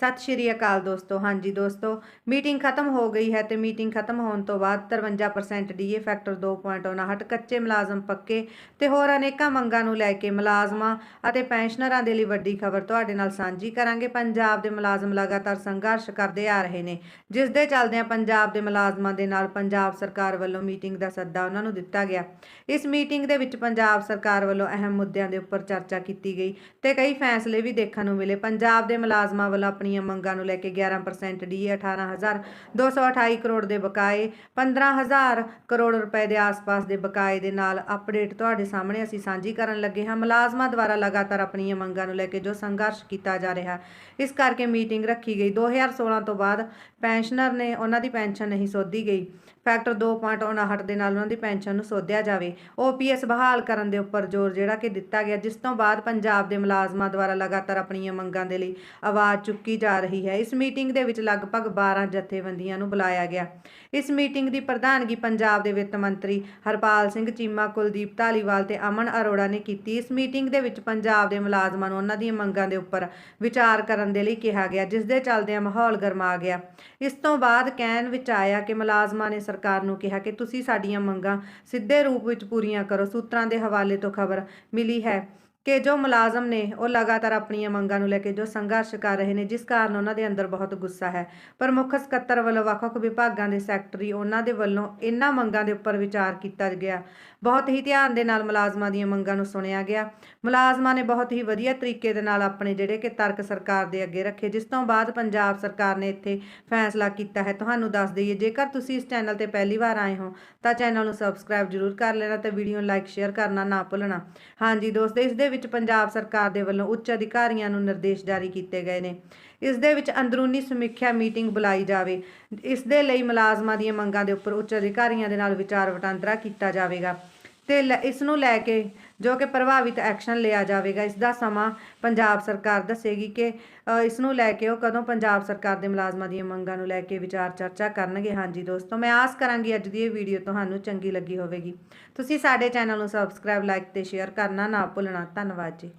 ਸਤਿ ਸ਼੍ਰੀ ਅਕਾਲ ਦੋਸਤੋ। ਹਾਂਜੀ ਦੋਸਤੋ, ਮੀਟਿੰਗ ਖਤਮ ਹੋ ਗਈ ਹੈ ਤੇ ਮੀਟਿੰਗ ਖਤਮ ਹੋਣ ਤੋਂ ਬਾਅਦ 53% ਡੀਏ ਫੈਕਟਰ 2.59 ਕੱਚੇ ਮੁਲਾਜ਼ਮ ਪੱਕੇ ਤੇ ਹੋਰ ਅਨੇਕਾਂ ਮੰਗਾਂ ਨੂੰ ਲੈ ਕੇ ਮੁਲਾਜ਼ਮਾਂ ਅਤੇ ਪੈਨਸ਼ਨਰਾਂ ਦੇ ਲਈ ਵੱਡੀ ਖਬਰ ਤੁਹਾਡੇ ਨਾਲ ਸਾਂਝੀ ਕਰਾਂਗੇ। ਪੰਜਾਬ ਦੇ ਮੁਲਾਜ਼ਮ ਲਗਾਤਾਰ ਸੰਘਰਸ਼ ਕਰਦੇ ਆ ਰਹੇ ਨੇ ਜਿਸ ਦੇ ਚੱਲਦਿਆਂ ਪੰਜਾਬ ਦੇ ਮੁਲਾਜ਼ਮਾਂ ਦੇ ਨਾਲ ਪੰਜਾਬ ਸਰਕਾਰ ਵੱਲੋਂ ਮੀਟਿੰਗ ਦਾ ਸੱਦਾ ਉਹਨਾਂ ਨੂੰ ਦਿੱਤਾ ਗਿਆ। ਇਸ ਮੀਟਿੰਗ ਦੇ ਵਿੱਚ ਪੰਜਾਬ ਸਰਕਾਰ ਵੱਲੋਂ ਅਹਿਮ ਮੁੱਦਿਆਂ ਦੇ ਉੱਪਰ ਚਰਚਾ ਕੀਤੀ ਗਈ ਤੇ ਕਈ ਫੈਸਲੇ ਵੀ ਦੇਖਣ ਨੂੰ ਮਿਲੇ। ਪੰਜਾਬ ਦੇ ਮੁਲਾਜ਼ਮਾਂ ਵੱਲੋਂ ਆਪਣੀ ਆਪਣੀਆਂ ਮੰਗਾਂ ਨੂੰ ਲੈ ਕੇ 11% ਡੀਏ 18228 ਕਰੋੜ ਦੇ ਬਕਾਏ 15000 ਕਰੋੜ ਰੁਪਏ ਦੇ ਆਸ-ਪਾਸ ਦੇ ਬਕਾਏ ਦੇ ਨਾਲ ਅਪਡੇਟ ਤੁਹਾਡੇ ਸਾਹਮਣੇ ਅਸੀਂ ਸਾਂਝੀ ਕਰਨ ਲੱਗੇ ਹਾਂ। ਮੁਲਾਜ਼ਮਾਂ ਦੁਆਰਾ ਲਗਾਤਾਰ ਆਪਣੀਆਂ ਮੰਗਾਂ ਨੂੰ ਲੈ ਕੇ ਜੋ ਸੰਘਰਸ਼ ਕੀਤਾ ਜਾ ਰਿਹਾ, ਇਸ ਕਰਕੇ ਮੀਟਿੰਗ ਰੱਖੀ ਗਈ। 2016 ਤੋਂ ਬਾਅਦ ਪੈਨਸ਼ਨਰ ਨੇ, ਉਹਨਾਂ ਦੀ ਪੈਨਸ਼ਨ ਨਹੀਂ ਸੋਧੀ ਗਈ। ਫੈਕਟਰ 2.59 ਦੇ ਨਾਲ ਉਹਨਾਂ ਦੀ ਪੈਨਸ਼ਨ ਨੂੰ ਸੋਧਿਆ ਜਾਵੇ। ਓਪੀਐਸ ਬਹਾਲ ਕਰਨ ਦੇ ਉੱਪਰ ਜ਼ੋਰ ਜਿਹੜਾ ਕਿ ਦਿੱਤਾ ਗਿਆ, ਜਿਸ ਤੋਂ ਬਾਅਦ ਪੰਜਾਬ ਦੇ ਮੁਲਾਜ਼ਮਾਂ ਦੁਆਰਾ ਲਗਾਤਾਰ ਆਪਣੀਆਂ ਮੰਗਾਂ ਦੇ ਲਈ ਆਵਾਜ਼ ਚੁੱਕੀ ਜਾ ਰਹੀ ਹੈ। ਇਸ ਮੀਟਿੰਗ ਦੇ ਵਿੱਚ ਲਗਭਗ 12 ਜਥੇਬੰਦੀਆਂ ਨੂੰ ਬੁਲਾਇਆ ਗਿਆ। ਇਸ ਮੀਟਿੰਗ ਦੀ ਪ੍ਰਧਾਨਗੀ ਪੰਜਾਬ ਦੇ ਵਿੱਤ ਮੰਤਰੀ ਹਰਪਾਲ ਸਿੰਘ ਚੀਮਾ, ਕੁਲਦੀਪ ਧਾਲੀਵਾਲ ਤੇ ਅਮਨ ਅਰੋੜਾ ਨੇ ਕੀਤੀ। ਇਸ ਮੀਟਿੰਗ ਦੇ ਵਿੱਚ ਪੰਜਾਬ ਦੇ ਮੁਲਾਜ਼ਮਾਂ ਨੂੰ ਉਹਨਾਂ ਦੀਆਂ ਮੰਗਾਂ ਦੇ ਉੱਪਰ ਵਿਚਾਰ ਕਰਨ ਦੇ ਲਈ ਕਿਹਾ ਗਿਆ, ਜਿਸ ਦੇ ਚੱਲਦਿਆਂ ਮਾਹੌਲ ਗਰਮਾ ਗਿਆ। ਇਸ ਤੋਂ ਬਾਅਦ ਕਹਿਣ ਵਿੱਚ ਆਇਆ ਕਿ ਮੁਲਾਜ਼ਮਾਂ ਨੇ ਸਰਕਾਰ ਨੂੰ ਕਿਹਾ ਕਿ ਤੁਸੀਂ ਸਾਡੀਆਂ ਮੰਗਾਂ ਸਿੱਧੇ ਰੂਪ ਵਿੱਚ ਪੂਰੀਆਂ ਕਰੋ। ਸੂਤਰਾਂ ਦੇ ਹਵਾਲੇ ਤੋਂ ਖਬਰ ਮਿਲੀ ਹੈ ਕਿ ਜੋ ਮੁਲਾਜ਼ਮ ਨੇ ਉਹ ਲਗਾਤਾਰ ਆਪਣੀਆਂ ਮੰਗਾਂ ਨੂੰ ਲੈ ਕੇ ਜੋ ਸੰਘਰਸ਼ ਕਰ ਰਹੇ ਨੇ, ਜਿਸ ਕਾਰਨ ਉਹਨਾਂ ਦੇ ਅੰਦਰ ਬਹੁਤ ਗੁੱਸਾ ਹੈ। ਪਰ ਮੁੱਖ ਸਕੱਤਰ ਵੱਲੋਂ ਵੱਖ-ਵੱਖ ਵਿਭਾਗਾਂ ਦੇ ਸੈਕਟਰੀ ਉਹਨਾਂ ਦੇ ਵੱਲੋਂ ਇਹਨਾਂ ਮੰਗਾਂ ਦੇ ਉੱਪਰ ਵਿਚਾਰ ਕੀਤਾ ਗਿਆ। ਬਹੁਤ ਹੀ ਧਿਆਨ ਦੇ ਨਾਲ ਮੁਲਾਜ਼ਮਾਂ ਦੀਆਂ ਮੰਗਾਂ ਨੂੰ ਸੁਣਿਆ ਗਿਆ। ਮੁਲਾਜ਼ਮਾਂ ਨੇ ਬਹੁਤ ਹੀ ਵਧੀਆ ਤਰੀਕੇ ਦੇ ਨਾਲ ਆਪਣੇ ਜਿਹੜੇ ਕਿ ਤਰਕ ਸਰਕਾਰ ਦੇ ਅੱਗੇ ਰੱਖੇ, ਜਿਸ ਤੋਂ ਬਾਅਦ ਪੰਜਾਬ ਸਰਕਾਰ ਨੇ ਇੱਥੇ ਫੈਸਲਾ ਕੀਤਾ ਹੈ। ਤੁਹਾਨੂੰ ਦੱਸ ਦਈਏ, ਜੇਕਰ ਤੁਸੀਂ ਇਸ ਚੈਨਲ ਤੇ ਪਹਿਲੀ ਵਾਰ ਆਏ ਹੋ, ਤਾਂ ਚੈਨਲ ਨੂੰ ਸਬਸਕ੍ਰਾਈਬ ਜ਼ਰੂਰ ਕਰ ਲੈਣਾ ਤੇ ਵੀਡੀਓ ਨੂੰ ਲਾਈਕ, ਸ਼ੇਅਰ ਕਰਨਾ ਨਾ ਭੁੱਲਣਾ। ਹਾਂਜੀ ਦੋਸਤੋ, ਇਸ ਦੇ ਵਿੱਚ ਪੰਜਾਬ ਸਰਕਾਰ ਦੇ ਵੱਲੋਂ ਉੱਚ ਅਧਿਕਾਰੀਆਂ ਨੂੰ ਨਿਰਦੇਸ਼ ਜਾਰੀ ਕੀਤੇ ਗਏ ਨੇ। ਇਸ ਦੇ ਵਿੱਚ ਅੰਦਰੂਨੀ ਸਮੀਖਿਆ ਮੀਟਿੰਗ ਬੁਲਾਈ ਜਾਵੇ। ਇਸ ਦੇ ਲਈ ਮੁਲਾਜ਼ਮਾਂ ਦੀਆਂ ਮੰਗਾਂ ਦੇ ਉੱਪਰ ਉੱਚ ਅਧਿਕਾਰੀਆਂ ਦੇ ਨਾਲ ਵਿਚਾਰ ਵਟਾਂਦਰਾ ਕੀਤਾ ਜਾਵੇਗਾ। ਤੇ ਲੈ- ਇਸ ਨੂੰ ਲੈ ਕੇ ਜੋ ਕਿ ਪ੍ਰਭਾਵਿਤ ਐਕਸ਼ਨ ਲਿਆ ਜਾਵੇਗਾ। ਇਸ ਦਾ ਸਮਾਂ ਪੰਜਾਬ ਸਰਕਾਰ ਦੱਸੇਗੀ ਕਿ ਇਸ ਨੂੰ ਲੈ ਕੇ ਉਹ ਕਦੋਂ ਪੰਜਾਬ ਸਰਕਾਰ ਦੇ ਮੁਲਾਜ਼ਮਾਂ ਦੀਆਂ ਮੰਗਾਂ ਨੂੰ ਲੈ ਕੇ ਵਿਚਾਰ ਚਰਚਾ ਕਰਨਗੇ। ਹਾਂਜੀ ਦੋਸਤੋ, ਮੈਂ ਆਸ ਕਰਾਂਗੀ ਅੱਜ ਦੀ ਇਹ ਵੀਡੀਓ ਤੁਹਾਨੂੰ ਚੰਗੀ ਲੱਗੀ ਹੋਵੇਗੀ। ਤੁਸੀਂ ਸਾਡੇ ਚੈਨਲ ਨੂੰ ਸਬਸਕ੍ਰਾਈਬ, ਲਾਈਕ ਤੇ ਸ਼ੇਅਰ ਕਰਨਾ ਨਾ ਭੁੱਲਣਾ। ਧੰਨਵਾਦ ਜੀ।